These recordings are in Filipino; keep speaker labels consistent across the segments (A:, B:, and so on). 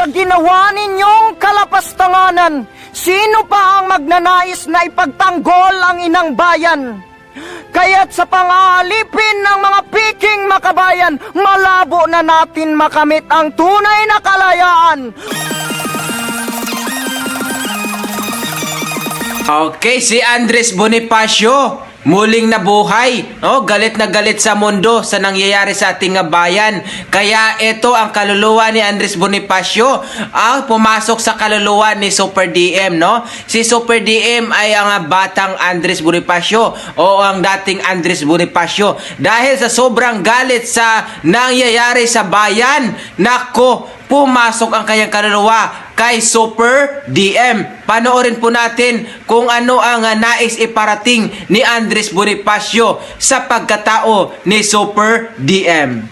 A: Sa ginawa ninyong kalapastanganan, sino pa ang magnanais na ipagtanggol ang inang bayan? Kaya't sa pangaalipin ng mga piking makabayan, malabo na natin makamit ang tunay na kalayaan.
B: Okay, si Andres Bonifacio. Muling nabuhay, no? galit na galit sa mundo sa nangyayari sa ating bayan. Kaya ito ang kaluluwa ni Andres Bonifacio ang pumasok sa kaluluwa ni Super DM. No? Si Super DM ay ang batang Andres Bonifacio o ang dating Andres Bonifacio. Dahil sa sobrang galit sa nangyayari sa bayan, nako, pumasok ang kanyang kaluluwa kay Super DM. Panoorin po natin kung ano ang nais iparating ni Andres Bonifacio sa pagkatao ni Super DM.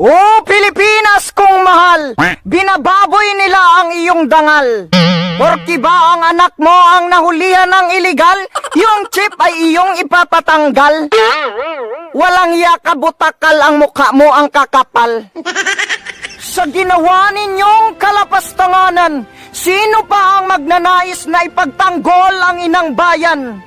A: O Pilipinas kong mahal, binababoy nila ang iyong dangal. Porki ba ang anak mo ang nahulihan ng iligal, yung chip ay iyong ipapatanggal. Walang yakabutakal ang mukha mo ang kakapal. Sa ginawa ninyong kalapastanganan, sino pa ang magnanais na ipagtanggol ang inang bayan?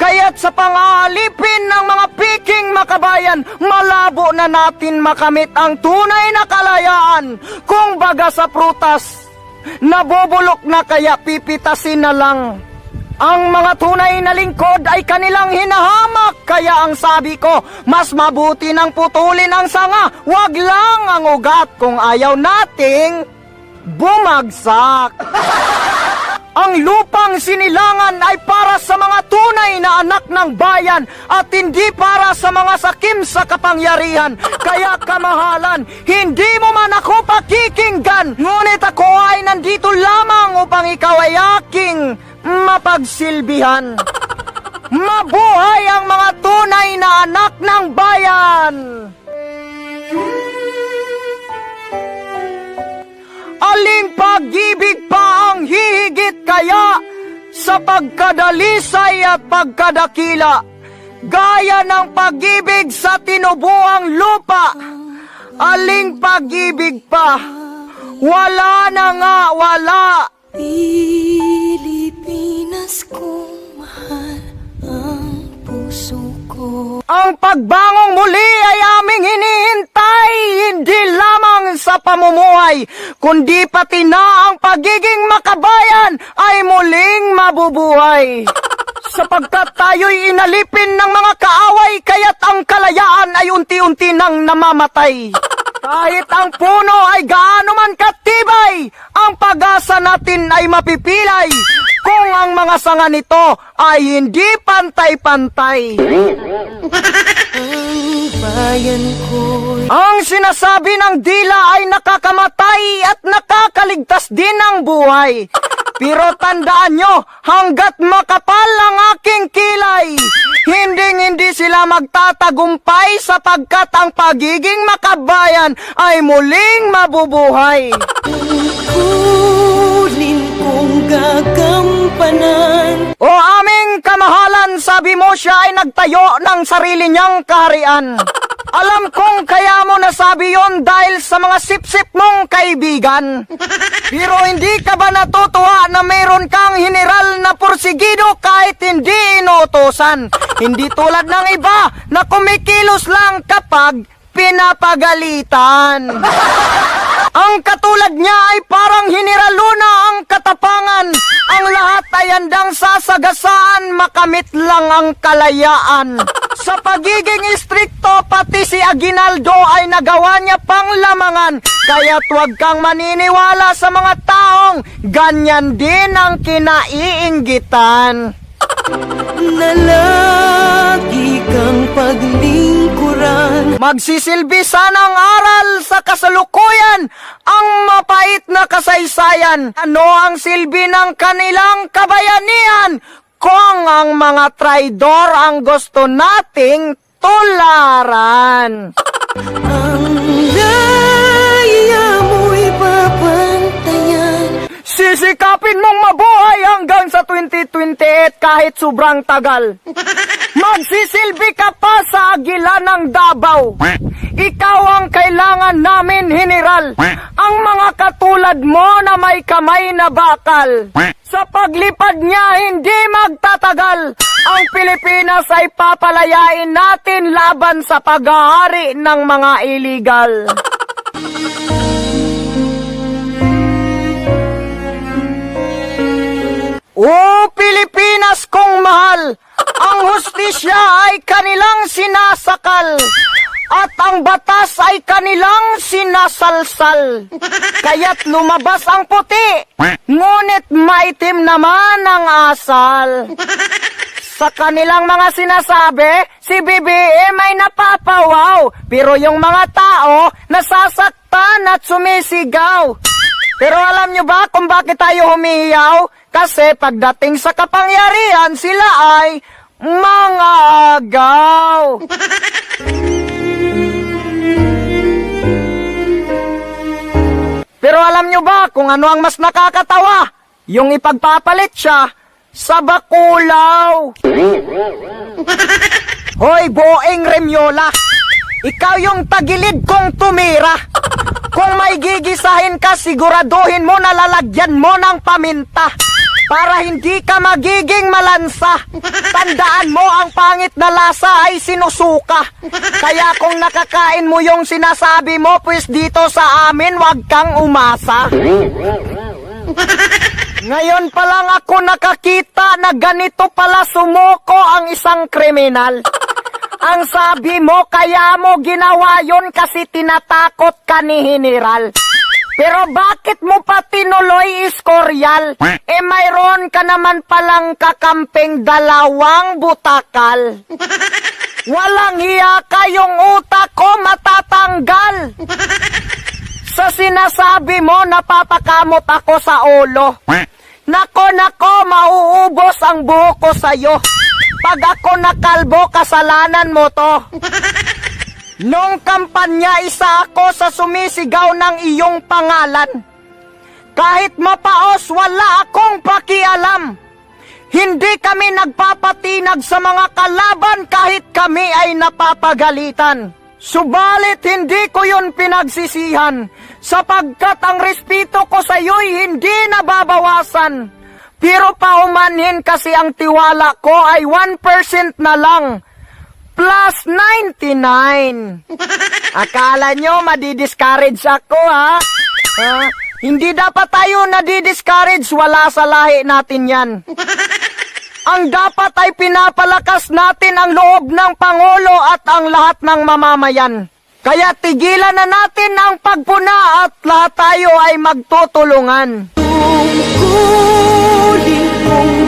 A: Kaya't sa pangaalipin ng mga piking makabayan, malabo na natin makamit ang tunay na kalayaan. Kung baga sa prutas, nabubulok na kaya pipitasin na lang. Ang mga tunay na lingkod ay kanilang hinahamak, kaya ang sabi ko, mas mabuti nang putulin ang sanga, wag lang ang ugat kung ayaw nating bumagsak. Ang lupang sinilangan ay para sa mga tunay na anak ng bayan at hindi para sa mga sakim sa kapangyarihan. Kaya kamahalan, hindi mo man ako pakikinggan. Ngunit ako ay nandito lamang upang ikaw ay aking mapagsilbihan. Mabuhay ang mga tunay na anak ng bayan! Aling pag-ibig pa ang hihigit kaya sa pagkadalisay at pagkadakila, gaya ng pag-ibig sa tinubuang lupa. Aling pag-ibig pa, wala na nga, wala. Pagbangong muli ay aming hinihintay, hindi lamang sa pamumuhay, kundi pati na ang pagiging makabayan ay muling mabubuhay. Sapagkat tayo'y inalipin ng mga kaaway, kaya't ang kalayaan ay unti-unti nang namamatay. Kahit ang puno ay gaano man katibay, ang pag-asa natin ay mapipilay kung ang mga sanga nito ay hindi pantay-pantay.
C: Ang
A: Ang sinasabi ng dila ay nakakamatay at nakakaligtas din ng buhay. Pero tandaan nyo, hanggat makapal ang aking kilay, hindi hindi sila magtatagumpay sapagkat ang pagiging makabayan ay muling mabubuhay.
C: Kulin kong gagampanan
A: O aming kamahalan, sabi mo siya ay nagtayo ng sarili niyang kaharian. Alam kong kaya mo nasabi yon dahil sa mga sip-sip mong kaibigan. Pero hindi ka ba natutuwa na mayroon kang general na porsigido kahit hindi inuutosan? Hindi tulad ng iba na kumikilos lang kapag pinapagalitan. Ang katulad niya ay parang Luna ang katapangan. Ang lahat ay handang sasagasaan, makamit lang ang kalayaan. Sa pagiging istrikto, pati si Aguinaldo ay nagawa niya pang lamangan. Kaya't huwag kang maniniwala sa mga taong ganyan din ang kinaiinggitan.
C: Na lagi kang paglingkuran
A: Magsisilbi sanang aral sa kasalukuyan ang mapait na kasaysayan. Ano ang silbi ng kanilang kabayanihan kung ang mga traidor ang gusto nating tularan?
C: Ang daya mo'y babantayan
A: Si Sisikapin mong mabuhay hanggang sa 2028 kahit sobrang tagal. Magsisilbi ka pa sa agila ng Davao. Ikaw ang kailangan namin, General. Ang mga katulad mo na may kamay na bakal. Sa paglipad niya, hindi magtatagal. Ang Pilipinas ay papalayain natin laban sa paghahari ng mga illegal. O Pilipinas kong mahal, ang hustisya ay kanilang sinasakal at ang batas ay kanilang sinasalsal. Kaya't lumabas ang puti, ngunit maitim naman ang asal. Sa kanilang mga sinasabi, si BBM ay napapawaw, pero yung mga tao nasasaktan at sumisigaw. Pero alam nyo ba kung bakit tayo humihiyaw? Kasi pagdating sa kapangyarihan, sila ay mga agaw. Pero alam nyo ba kung ano ang mas nakakatawa? Yung ipagpapalit siya sa bakulaw. Hoy, boeng Remyola! Ikaw yung tagilid kong tumira. Kung may gigisahin ka, siguraduhin mo na lalagyan mo ng paminta. Para hindi ka magiging malansa. Tandaan mo ang pangit na lasa ay sinusuka. Kaya kung nakakain mo yung sinasabi mo, pues dito sa amin, wag kang umasa. Ngayon pa lang ako nakakita na ganito pala sumuko ang isang kriminal. Ang sabi mo, kaya mo ginawa yon kasi tinatakot ka ni General. Pero bakit mo pa tinuloy iskoryal? Eh mayroon ka naman palang kakamping dalawang butakal. Walang hiya kayong utak ko matatanggal. Sa sinasabi mo, napapakamot ako sa ulo. Nako, nako, mauubos ang buhok ko sa'yo. Pag ako nakalbo, kasalanan mo to. Nung kampanya, isa ako sa sumisigaw ng iyong pangalan. Kahit mapaos, wala akong pakialam. Hindi kami nagpapatinag sa mga kalaban kahit kami ay napapagalitan. Subalit hindi ko yun pinagsisihan sapagkat ang respeto ko sa iyo'y hindi nababawasan. Pero paumanhin kasi ang tiwala ko ay 1% na lang plus 99. Akala nyo madidiscourage ako ha? ha? Hindi dapat tayo nadidiscourage, wala sa lahi natin yan. Ang dapat ay pinapalakas natin ang loob ng Pangulo at ang lahat ng mamamayan. Kaya tigilan na natin ang pagpuna at lahat tayo ay magtutulungan.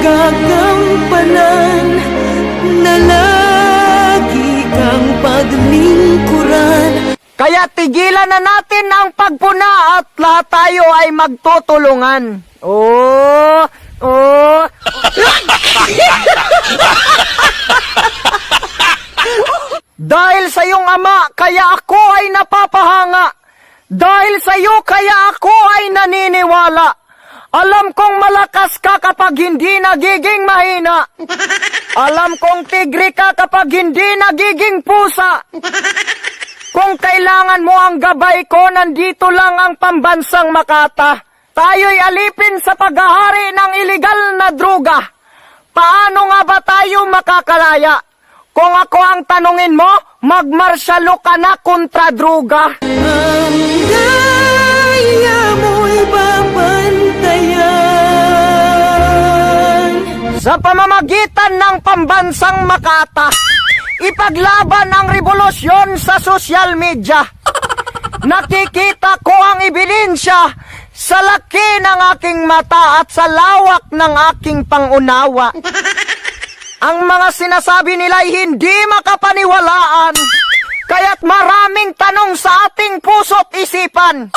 C: Gagampanan Na lagi kang paglingkuran
A: Kaya tigilan na natin ang pagpuna at lahat tayo ay magtutulungan. Oh, oh. Dahil sa iyong ama, kaya ako ay napapahanga. Dahil sa iyo, kaya ako ay naniniwala. Alam kong malakas ka kapag hindi nagiging mahina. Alam kong tigre ka kapag hindi nagiging pusa. Kung kailangan mo ang gabay ko, nandito lang ang pambansang Makata. Tayo'y alipin sa paghahari ng iligal na droga. Paano nga ba tayo makakalaya? Kung ako ang tanungin mo, magmarsyalo ka na kontra droga.
C: Ang
A: Sa pamamagitan ng pambansang Makata, ipaglaban ang revolusyon sa social media. Nakikita ko ang ebidensya sa laki ng aking mata at sa lawak ng aking pangunawa. Ang mga sinasabi nila ay hindi makapaniwalaan. Kaya't maraming tanong sa ating puso't isipan.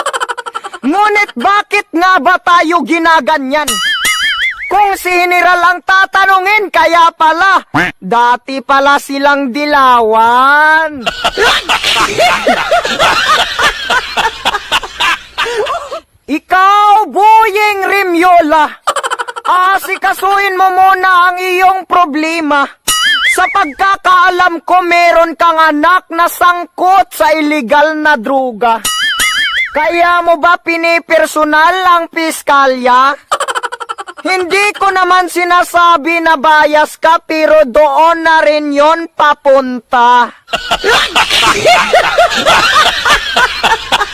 A: Ngunit bakit nga ba tayo ginaganyan? Kung si General ang tatanungin, kaya pala, dati pala silang dilawan. Ikaw, Buying Rimyola, asikasuhin mo muna ang iyong problema. Sa pagkakaalam ko, meron kang anak na sangkot sa illegal na droga. Kaya mo ba pinipersonal ang piskalya? Hindi ko naman sinasabi na bias ka, pero doon na rin yon papunta.